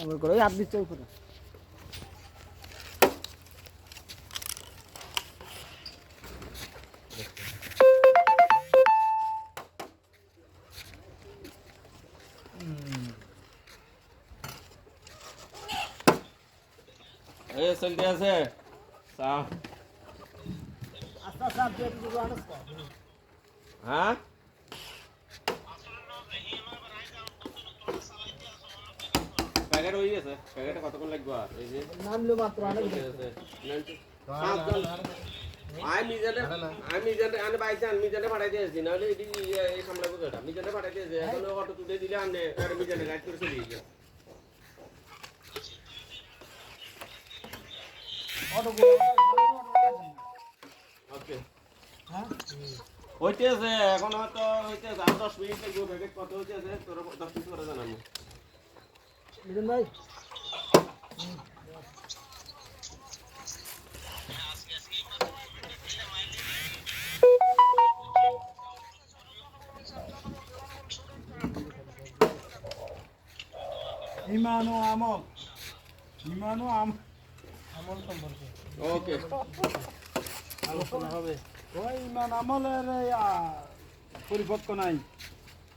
আবার করো ওই হাত দিচ্ছে উপরে চলতে আছে হ্যাঁ প্যাকেট হয়ে গেছে প্যাকেটে কতক্ষণ লাগবে? আর এই যে নামলো মাত্র আনে চলতে আছে। নাইনটি- পাঁচজন। আমি মিজানে আমি মিজানে আনে বাইছে আমি মিজানে পাঠাই দিয়েছি নাহলে এটি এই সামলাবো কেটা মিজানে পাঠাই দিয়েছে এখন অটো তুলে দিলে আনে আর মিজানে রাইড করে চলে গিয়ে অটো ওকে হ্যাঁ? হইতেছে এখন হয়তো হইতেছে আর দশ মিনিট লাগবে কত হইতেছে তোর দশ মিনিট করে জানাব। মিলন ভাই। ইমান আমল। ইমান আম আমল সম্পর্কে ওকে আলোচনা হবে। ওই ইমান আমলের পরিপক্ক নাই।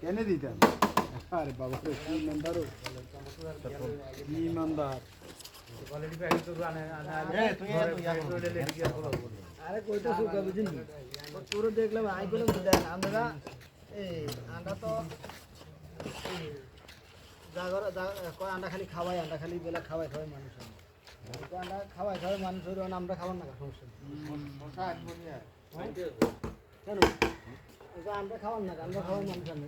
এনে দিতেন? আরে বাবা রে কি ইমানদার। কি ইমানদার। আরে কইতে সুখা বুঝিনি তোর দেখলাম আই করে দেন আমরা এই আন্ডা তো জাগর কয় আন্ডা খালি খাওয়াই আন্ডা খালি বেলা খাওয়াই খাওয়াই মানুষ আন্ডা খাওয়াই খাওয়াই মানুষ আমরা খাবার না সমস্যা। কেন? আমরা খাওয়ার না আমরা খাওয়ার মানুষ আমি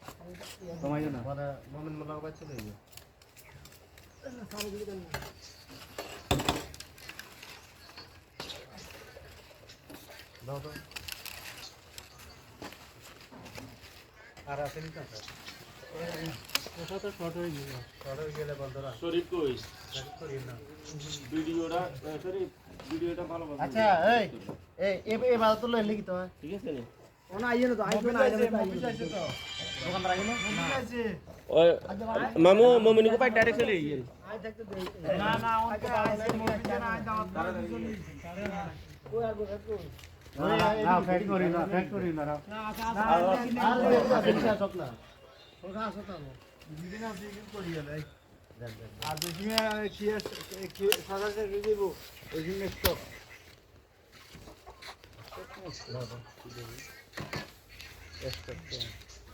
আলাদা ওই কালাটা আলাদা আলাদা আমি বসবো আমি এদিকে আসি জানি এদিকে খালি বসবো একটা মেশিন আপনারা হুন্ডার উঠাইতে পারেন না শরীফ কই? ভিডিওটা শরীফ ভিডিওটা ভালো কথা আচ্ছা এই এই তো লইলি কি তোমার ঠিক আছে? নি ওনা আইয়ে না তো আইবে না আইবে না না মামু মমিনিকে পাই ডাইরেক্ট চলে গিয়ে না না ওকে আইছে মসজিদে না আই কই আর কই কই না ফ্যাক্টরি না ফ্যাক্টরি না আর দেখা সক না ওটা আসো তো দিদিনা দিদি করি গেলে আর দেখিয়ে কি কি সাজাতে দিব ওইখানে স্টক আর